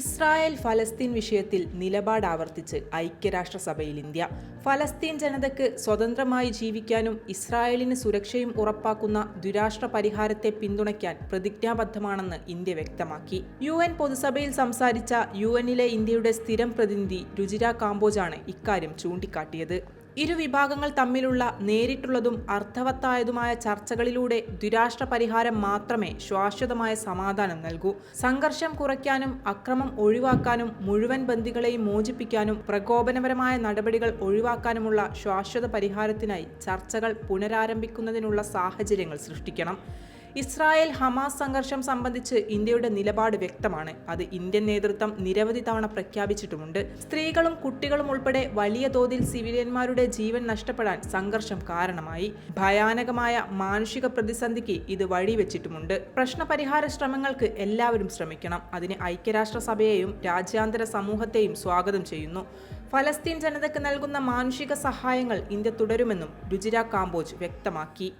Israel ഫലസ്തീൻ വിഷയത്തിൽ നിലപാട് ആവർത്തിച്ച് ഐക്യരാഷ്ട്രസഭയിൽ ഇന്ത്യ. ഫലസ്തീൻ ജനതയ്ക്ക് സ്വതന്ത്രമായി ജീവിക്കാനും ഇസ്രായേലിന് സുരക്ഷയും ഉറപ്പാക്കുന്ന ദുരാഷ്ട്ര പരിഹാരത്തെ പിന്തുണയ്ക്കാൻ പ്രതിജ്ഞാബദ്ധമാണെന്ന് ഇന്ത്യ വ്യക്തമാക്കി. യു എൻ പൊതുസഭയിൽ സംസാരിച്ച യു എന്നിലെ ഇന്ത്യയുടെ സ്ഥിരം പ്രതിനിധി രുചിര കാമ്പോജാണ് ഇക്കാര്യം ചൂണ്ടിക്കാട്ടിയത്. ഇരു വിഭാഗങ്ങൾ തമ്മിലുള്ള നേരിട്ടുള്ളതും അർത്ഥവത്തായതുമായ ചർച്ചകളിലൂടെ ദുരാഷ്ട്ര പരിഹാരം മാത്രമേ ശാശ്വതമായ സമാധാനം നൽകൂ. സംഘർഷം കുറയ്ക്കാനും അക്രമം ഒഴിവാക്കാനും മുഴുവൻ ബന്ധികളെയും മോചിപ്പിക്കാനും പ്രകോപനപരമായ നടപടികൾ ഒഴിവാക്കാനുമുള്ള ശാശ്വത പരിഹാരത്തിനായി ചർച്ചകൾ പുനരാരംഭിക്കുന്നതിനുള്ള സാഹചര്യങ്ങൾ സൃഷ്ടിക്കണം. ഇസ്രായേൽ ഹമാസ് സംഘർഷം സംബന്ധിച്ച് ഇന്ത്യയുടെ നിലപാട് വ്യക്തമാണ്. അത് ഇന്ത്യൻ നേതൃത്വം നിരവധി തവണ പ്രഖ്യാപിച്ചിട്ടുമുണ്ട്. സ്ത്രീകളും കുട്ടികളും ഉൾപ്പെടെ വലിയ തോതിൽ സിവിലിയന്മാരുടെ ജീവൻ നഷ്ടപ്പെടാൻ സംഘർഷം കാരണമായി. ഭയാനകമായ മാനുഷിക പ്രതിസന്ധിക്ക് ഇത് വഴിവെച്ചിട്ടുമുണ്ട്. പ്രശ്നപരിഹാര ശ്രമങ്ങൾക്ക് എല്ലാവരും ശ്രമിക്കണം. അതിന് ഐക്യരാഷ്ട്രസഭയെയും രാജ്യാന്തര സമൂഹത്തെയും സ്വാഗതം ചെയ്യുന്നു. ഫലസ്തീൻ ജനതയ്ക്ക് നൽകുന്ന മാനുഷിക സഹായങ്ങൾ ഇന്ത്യ തുടരുമെന്നും രുചിര കാംബോജ് വ്യക്തമാക്കി.